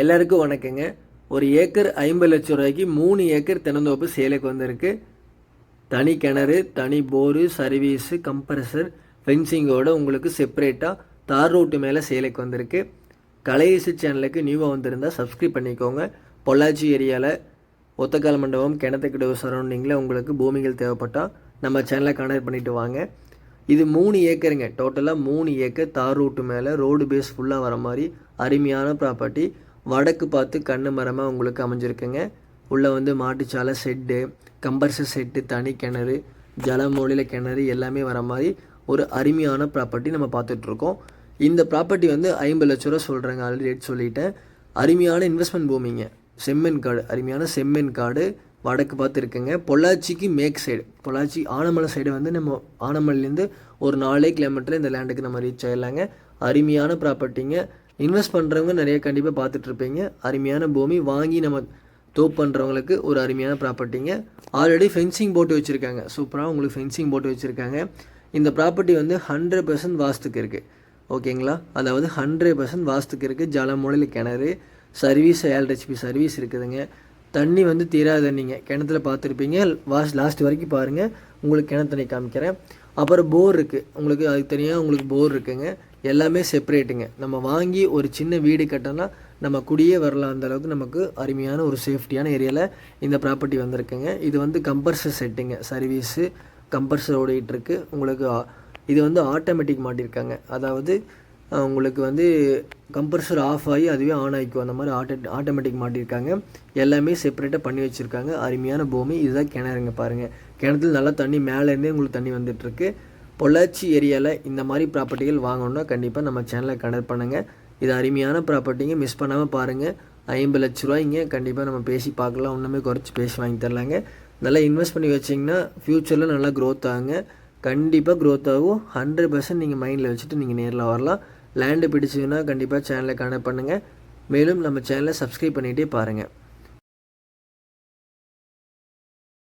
எல்லாருக்கும் வணக்கங்க. ஒரு ஏக்கர் ஐம்பது லட்சம் ரூபாய்க்கு மூணு ஏக்கர் தென்னந்தோப்பு சேலைக்கு வந்திருக்கு. தனி கிணறு தனி போரு சர்வீஸு கம்ப்ரஸர் ஃபென்சிங்கோட உங்களுக்கு செப்பரேட்டாக தார் ரோட்டு மேலே சேலைக்கு வந்திருக்கு. கலையசு சேனலுக்கு நியூவாக வந்திருந்தால் சப்ஸ்கிரைப் பண்ணிக்கோங்க. பொள்ளாச்சி ஏரியாவில் ஒத்தக்கால் மண்டபம் கிணத்துக்கிட்ட சரௌண்டிங்கில் உங்களுக்கு பூமிகள் தேவைப்பட்டால் நம்ம சேனலை கனெக்ட் பண்ணிட்டு வாங்க. இது மூணு ஏக்கருங்க. டோட்டலாக மூணு ஏக்கர் தார் ரூட்டு மேலே ரோடு பேஸ் ஃபுல்லாக வர மாதிரி அருமையான ப்ராப்பர்ட்டி வடக்கு பார்த்து கண்ணு மரமாக உங்களுக்கு அமைஞ்சிருக்குங்க. உள்ளே வந்து மாட்டுச்சாலை செட்டு கம்பர்சர் செட்டு தனி கிணறு ஜலமூலையில் கிணறு எல்லாமே வர மாதிரி ஒரு அருமையான ப்ராப்பர்ட்டி நம்ம பார்த்துட்ருக்கோம். இந்த ப்ராப்பர்ட்டி வந்து ஐம்பது லட்ச ரூபா சொல்கிறாங்க ஆல்ரெடி ரேட் சொல்லிட்டேன். அருமையான இன்வெஸ்ட்மெண்ட் பூமிங்க. செம்மன் காடு அருமையான செம்மன் காடு வடக்கு பார்த்து இருக்குங்க. பொள்ளாச்சிக்கு மேக் சைடு பொள்ளாச்சி ஆனமலை சைடு வந்து நம்ம ஆனமலையிலேருந்து ஒரு நாலே கிலோமீட்டர் இந்த லேண்டுக்கு நம்ம ரீச் ஆயிடலாங்க. அருமையான ப்ராப்பர்ட்டிங்க இன்வெஸ்ட் பண்ணுறவங்க நிறைய கண்டிப்பாக பார்த்துட்ருப்பீங்க. அருமையான பூமி. வாங்கி நம்ம தோப் பண்ணுறவங்களுக்கு ஒரு அருமையான ப்ராப்பர்ட்டிங்க ஆல்ரெடி ஃபென்சிங் போட்டு வச்சுருக்காங்க. சூப்பராக உங்களுக்கு ஃபென்சிங் போட்டு வச்சுருக்காங்க. இந்த ப்ராப்பர்ட்டி வந்து ஹண்ட்ரட் பர்சன்ட் வாஸ்துக்கு இருக்குது ஓகேங்களா? அதாவது ஹண்ட்ரட் பர்சன்ட் வாஸ்துக்கு இருக்குது ஜலமுறையில் கிணறு சர்வீஸ் ஏஎல்ஹெச்பி சர்வீஸ் இருக்குதுங்க. தண்ணி வந்து தீராத தண்ணிங்க. கிணத்துல பார்த்துருப்பீங்க. வாஸ் லாஸ்ட் வரைக்கும் பாருங்கள் உங்களுக்கு கிணத்து காமிக்கிறேன். அப்புறம் போர் இருக்குது உங்களுக்கு அதுக்கு தனியாக உங்களுக்கு போர் இருக்குங்க. எல்லாமே செப்பரேட்டுங்க நம்ம வாங்கி ஒரு சின்ன வீடு கட்டோன்னா நம்ம குடியே வரலாம் அந்த அளவுக்கு நமக்கு அருமையான ஒரு சேஃப்டியான ஏரியாவில் இந்த ப்ராப்பர்ட்டி வந்திருக்குங்க. இது வந்து கம்பர்சர் செட்டுங்க சர்வீஸு கம்பர்சர் ஓடிட்டுருக்கு உங்களுக்கு இது வந்து ஆட்டோமேட்டிக் மாட்டியிருக்காங்க அதாவது உங்களுக்கு வந்து கம்ப்ரஸர் ஆஃப் ஆகி அதுவே ஆன் ஆகிக்கும். அந்த மாதிரி ஆட்டோ ஆட்டோமேட்டிக் மாட்டியிருக்காங்க எல்லாமே செப்பரேட்டாக பண்ணி வச்சுருக்காங்க. அருமையான பூமி. இதுதான் கிணறுங்க பாருங்கள் கிணத்துல நல்லா தண்ணி மேலேருந்தே உங்களுக்கு தண்ணி வந்துட்டுருக்கு. பொள்ளாச்சி ஏரியாவில் இந்த மாதிரி ப்ராப்பர்ட்டிகள் வாங்கணுன்னா கண்டிப்பாக நம்ம சேனலை கனெக்ட் பண்ணுங்கள் இது அருமையான ப்ராப்பர்ட்டிங்க மிஸ் பண்ணாமல் பாருங்கள் ஐம்பது லட்ச ரூபாய்ங்க. கண்டிப்பாக நம்ம பேசி பார்க்கலாம். ஒன்றுமே குறைச்சி பேசி வாங்கி தரலாங்க. நல்லா இன்வெஸ்ட் பண்ணி வச்சிங்கன்னா ஃப்யூச்சரில் நல்லா க்ரோத் ஆகுங்க. கண்டிப்பாக க்ரோத் ஆகும். ஹண்ட்ரட் பர்சன்ட் நீங்கள் மைண்டில் வச்சுட்டு நீங்கள் நேரில் வரலாம். லேண்டு பிடிச்சதுன்னா கண்டிப்பாக சேனலை கனெக்ட் பண்ணுங்கள் மேலும் நம்ம சேனலை சப்ஸ்கிரைப் பண்ணிகிட்டே பாருங்கள்